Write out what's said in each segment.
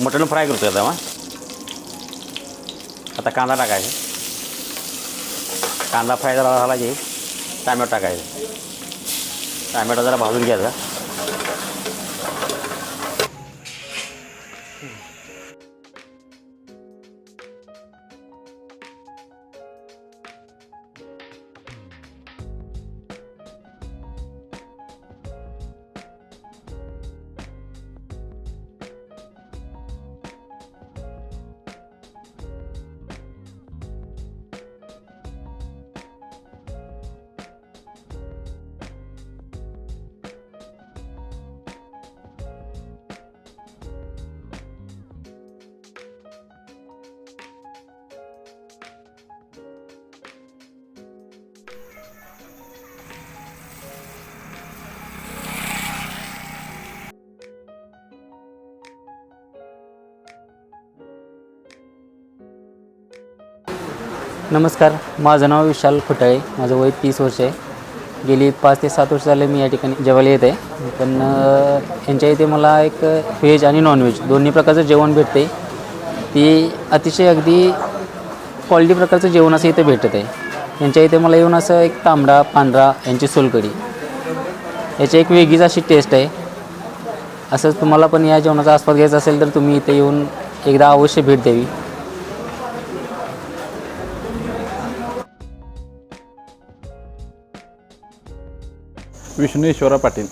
मटण fry करतो आता मग. आता कांदा टाकायचा. कांदा फ्राय झाला झाला की टॅमॅटो टाकायचं. टामॅटो जरा भाजून घ्यायचा. नमस्कार माझं नाव विशाल खुटाळे माझं वय तीस वर्ष आहे. गेली पाच ते सात वर्ष झाले मी या ठिकाणी जेवायला येत आहे. पण यांच्या इथे मला एक व्हेज आणि नॉनव्हेज दोन्ही प्रकारचं जेवण भेटते ती अतिशय अगदी क्वालिटी प्रकारचं जेवण असं इथे भेटत आहे. यांच्या इथे मला येऊन असं एक तांबडा पांढरा यांची सोलकढी. याची एक वेगळीच अशी टेस्ट आहे. असंच तुम्हाला पण या जेवणाचा आस्वाद घ्यायचा असेल तर तुम्ही इथे येऊन एकदा अवश्य भेट द्यावी. विष्णू ईश्वरा पाटील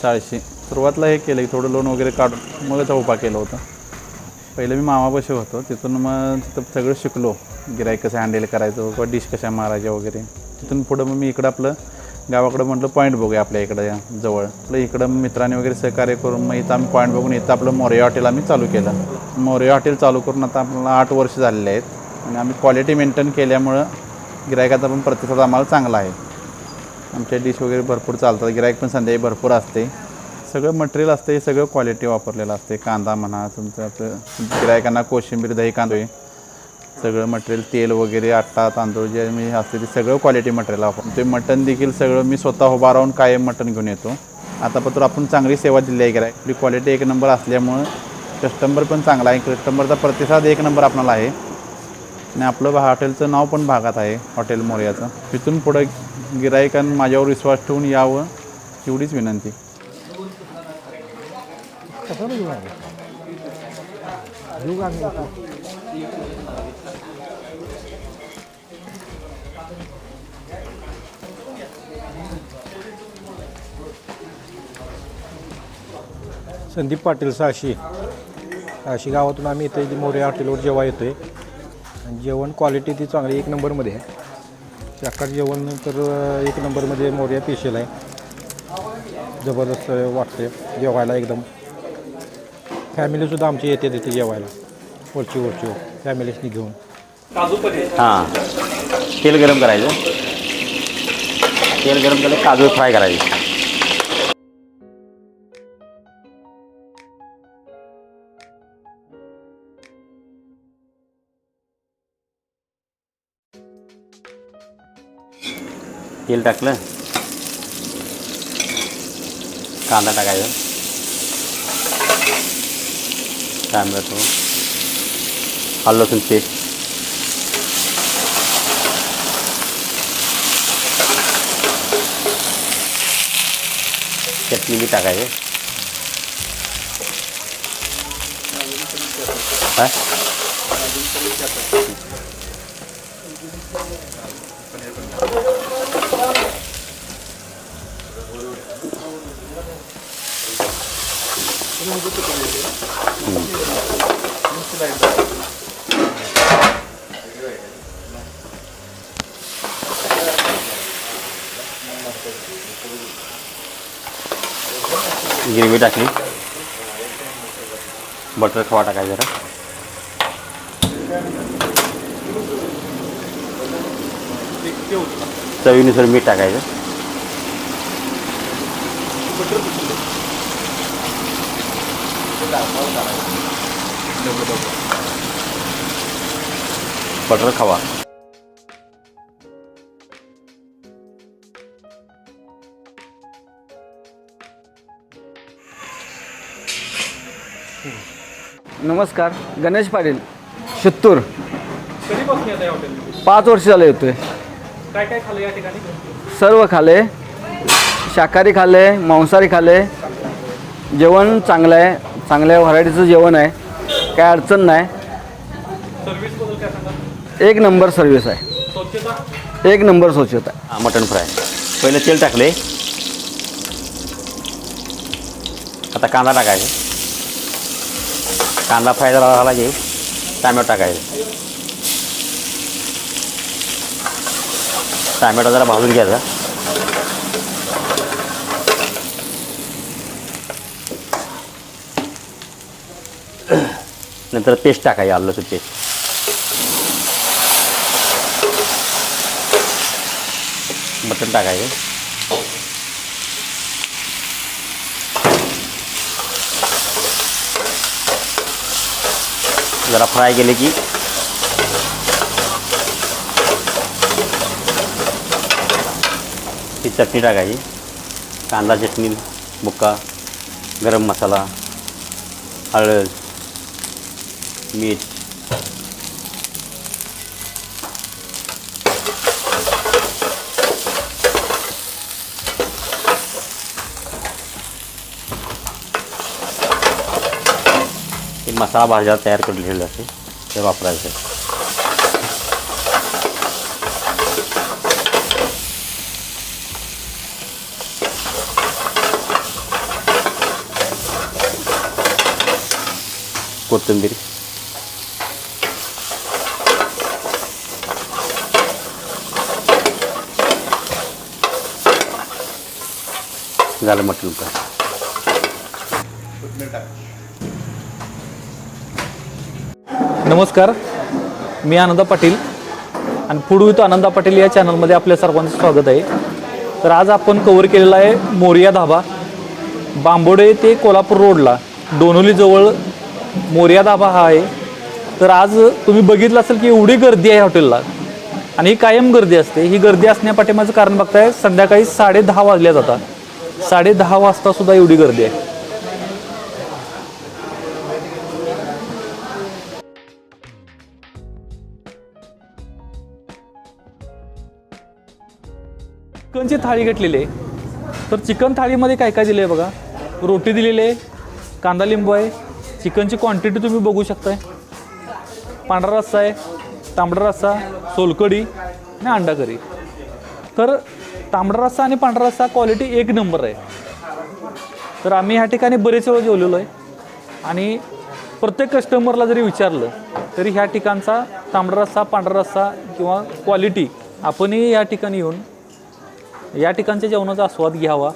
चाळीशी सुरुवातला हे केलं की थोडं लोन वगैरे काढून मग उभा केलं होतं. पहिलं मी मामापाशी होतो. तिथून मग तिथं सगळं शिकलो. गिराईक कसं हँडल करायचं किंवा डिश कशा मारायच्या वगैरे. तिथून पुढं मग मी इकडं आपलं गावाकडं म्हटलं पॉईंट बघूया आपल्या इकडं जवळ. आपलं इकडं मित्रांनी वगैरे सहकार्य करून मग इथं आम्ही पॉईंट बघून इथं आपलं मोरया हॉटेल आम्ही चालू केलं. मोरया हॉटेल चालू करून आता आपल्याला आठ वर्ष झालेले आहेत. आणि आम्ही क्वालिटी मेंटेन केल्यामुळं गिरायकाचा पण प्रतिसाद आम्हाला चांगला आहे. आमच्या डिश वगैरे भरपूर चालतात. गिरायक पण संध्याकाळी भरपूर असते. सगळं मटेरियल असते हे सगळं क्वालिटी वापरलेलं असते. कांदा म्हणा तुमचं आपलं गिरायकांना कोशिंबीर दही कांदे सगळं मटेरियल तेल वगैरे आटा तांदूळ जे मी असते ते सगळं क्वालिटी मटेरियल वापरतो ते मटण देखील सगळं मी स्वतः उभा राहून कायम मटण घेऊन येतो. आता पत्र आपण चांगली सेवा दिली आहे गिरायक आपली क्वालिटी एक नंबर असल्यामुळं कस्टमर पण चांगला आहे. कस्टमरचा प्रतिसाद एक नंबर आपणाला आहे. आणि आपलं भा हॉटेलचं नाव पण भागात आहे हॉटेल मोर्याचं. तिथून पुढं गिरायकांनी माझ्यावर विश्वास ठेवून यावं एवढीच विनंती. संदीप पाटील साशी. साशी गावातून आम्ही इथे मोरे हॉटेलवर जेव्हा येतो आहे आणि जेवण क्वालिटी ती चांगली एक नंबरमध्ये आहे. शाकाहारी जेवण तर एक नंबरमध्ये मोर्या पेशल आहे. जबरदस्त वाटते जेवायला एकदम. फॅमिलीसुद्धा आमची येते तिथे जेवायला. वरची वरची. फॅमिलीसनी घेऊन. हां. तेल गरम करायचं. तेल गरम केलं काजू फ्राय करायचे. तेल टाकलं कांदा टाकायचा टॅमॅटो आलं लसूण पेस्ट चटणी बी टाकायचे काय ग्रेव्ही टाकली बटर खवा टाकायचा जरा चवीनुसार मीठ टाकायचं. बटर खवा. नमस्कार गणेश पाटील शित्तूर. पाच वर्ष झाले येतोय काय काय खाल्लं या ठिकाणी? सर्व खाले शाकाहारी खाल्ले मांसाहारी खाल्ले. जेवण चांगलं आहे. चांगल्या व्हरायटीचं जेवण आहे. काय अडचण नाही. एक नंबर सर्विस आहे. स्वच्छता? एक नंबर स्वच्छता. आहे हा, मटण फ्राय. पहिलं तेल टाकले. आता कांदा टाकायचा. कांदा फ्राय झाला झाला की टॅमॅटो टाकायचं. टॅमॅटो जरा भाजून घ्यायचा नंतर पेस्ट टाकायची आलं पेस्ट. मटण टाकायचं. जरा फ्राय केले की ही चटणी टाकायची. कांदा चटणी बुक्का गरम मसाला हळद मीठ. मसाला भाज्या तयार करून ठेवले असते ते वापरायचं. कोथिंबीर. झालं म्हटलं का नमस्कार. मी आनंदा पाटील आणि फूड विथ आनंदा पाटील या चॅनलमध्ये आपल्या सर्वांचं स्वागत आहे. तर आज आपण कवर केलेला आहे मोरिया धाबा. बांबोडे ते कोल्हापूर रोडला डोनोलीजवळ मोर्या धाबा हा आहे. तर आज तुम्ही बघितलं असेल की एवढी गर्दी आहे हॉटेलला. आणि ही कायम गर्दी असते. ही गर्दी असण्यापाठीमाचं कारण बघताय संध्याकाळी साडे दहा वाजल्या जातात. साडे दहा वाजता सुद्धा एवढी गर्दी आहे. चिकनची थाळी घेतलेली आहे. तर चिकन थाळीमध्ये काय काय दिलं आहे बघा? रोटी दिलेली आहे कांदा लिंबू आहे चिकनची क्वांटिटी तुम्ही बघू शकताय. पांढरा रस्सा आहे तांबडा रस्सा सोलकढी आणि अंडा करी तर तांबडा रस्सा आणि पांढरा रस्सा क्वालिटी एक नंबर आहे. तर आम्ही ह्या ठिकाणी बरेच वेळ जेवलेलो आहे. आणि प्रत्येक कस्टमरला जरी विचारलं तरी ह्या ठिकाणचा तांबडा रस्सा पांढरा रस्सा किंवा क्वालिटी आपणही या ठिकाणी येऊन या ठिकाणच्या जेवणाचा आस्वाद घ्यावा.